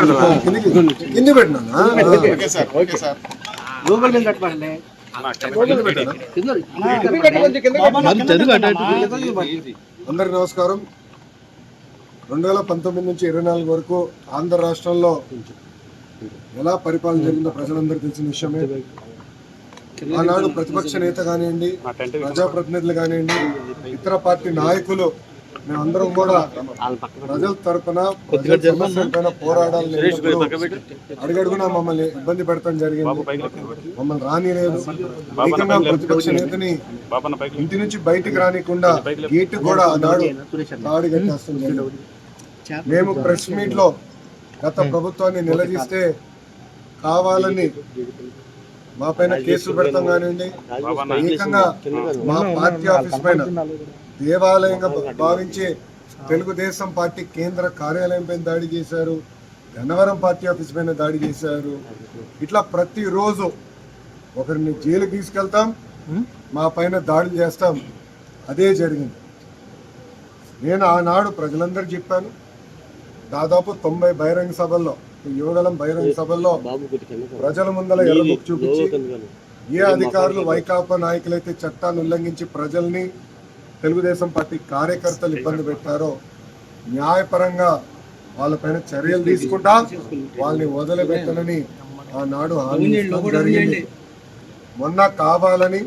కిందికి కింది పెట్టినా okay sir okay sir. Google మీద కట్టమండి అందరికి నమస్కారం. రెండు వేల పంతొమ్మిది నుంచి ఇరవై నాలుగు వరకు ఆంధ్ర రాష్ట్రంలో ఎలా పరిపాలన జరిగిందో ప్రజలందరికీ తెలిసిన విషయమే. ఆనాడు ప్రతిపక్ష నేత కానివ్వండి ప్రజాప్రతినిధులు కానివ్వండి ఇతర పార్టీ నాయకులు మేమందరం కూడా ప్రజల పైన పోరాడాలని అడుగడుగునా మమ్మల్ని ఇబ్బంది పెడతాం జరిగింది. మమ్మల్ని రానిలేదు ఏకంగా ప్రతిపక్ష నేతని ఇంటి నుంచి బయటికి రానికుండా గేట్ కూడా ఆనాడు తాడి కట్టేస్తాం జరిగింది మేము. ప్రెస్ మీట్లో గత ప్రభుత్వాన్ని నిలదీస్తే కావాలని మా పైన కేసులు పెడతాం కానివ్వండి. ఏకంగా మా పార్టీ ఆఫీస్ పైన దేవాలయంగా భావించి తెలుగుదేశం పార్టీ కేంద్ర కార్యాలయం పైన దాడి చేశారు గన్నవరం పార్టీ ఆఫీస్ పైన దాడి చేశారు. ఇట్లా ప్రతిరోజు ఒకరిని జైలుకి తీసుకెళ్తాం మా పైన దాడులు చేస్తాం. అదే జరిగింది. నేను ఆనాడు ప్రజలందరికీ చెప్పాను దాదాపు తొంభై బహిరంగ సభల్లో యువగలం బహిరంగ సభల్లో ప్రజల ముందల ఎర్రబుక్ చూపించి ఏ అధికారులు వైకాపా నాయకులైతే చట్టాన్ని ఉల్లంఘించి ప్రజల్ని తెలుగుదేశం పార్టీ కార్యకర్తలు ఇబ్బంది పెట్టారో న్యాయపరంగా వాళ్ళపైన చర్యలు తీసుకుంటా వాళ్ళని వదిలిపెట్టనని ఆనాడు జరిగింది. మొన్న కావాలని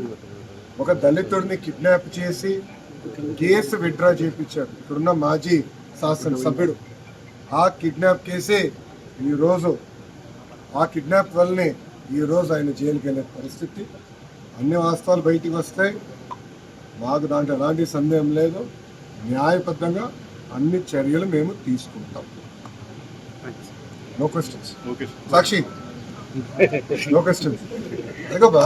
ఒక దళితుడిని కిడ్నాప్ చేసి కేసు విత్డ్రా చేయించారు ఇక్కడున్న మాజీ శాసనసభ్యుడు. ఆ కిడ్నాప్ కేసే ఈరోజు ఆ కిడ్నాప్ వల్లనే ఈరోజు ఆయన జైలుకి వెళ్ళే పరిస్థితి. అన్ని వాస్తవాలు బయటికి వస్తాయి. మాకు దాంట్లో ఎలాంటి సందేహం లేదు. న్యాయబద్ధంగా అన్ని చర్యలు మేము తీసుకుంటాం. No questions Sakshi. No questions అదిగోబా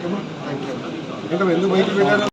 ఏం లేదా రమ్మన్నా ఇంకా ఎందుకు బయటికి పెట్టారు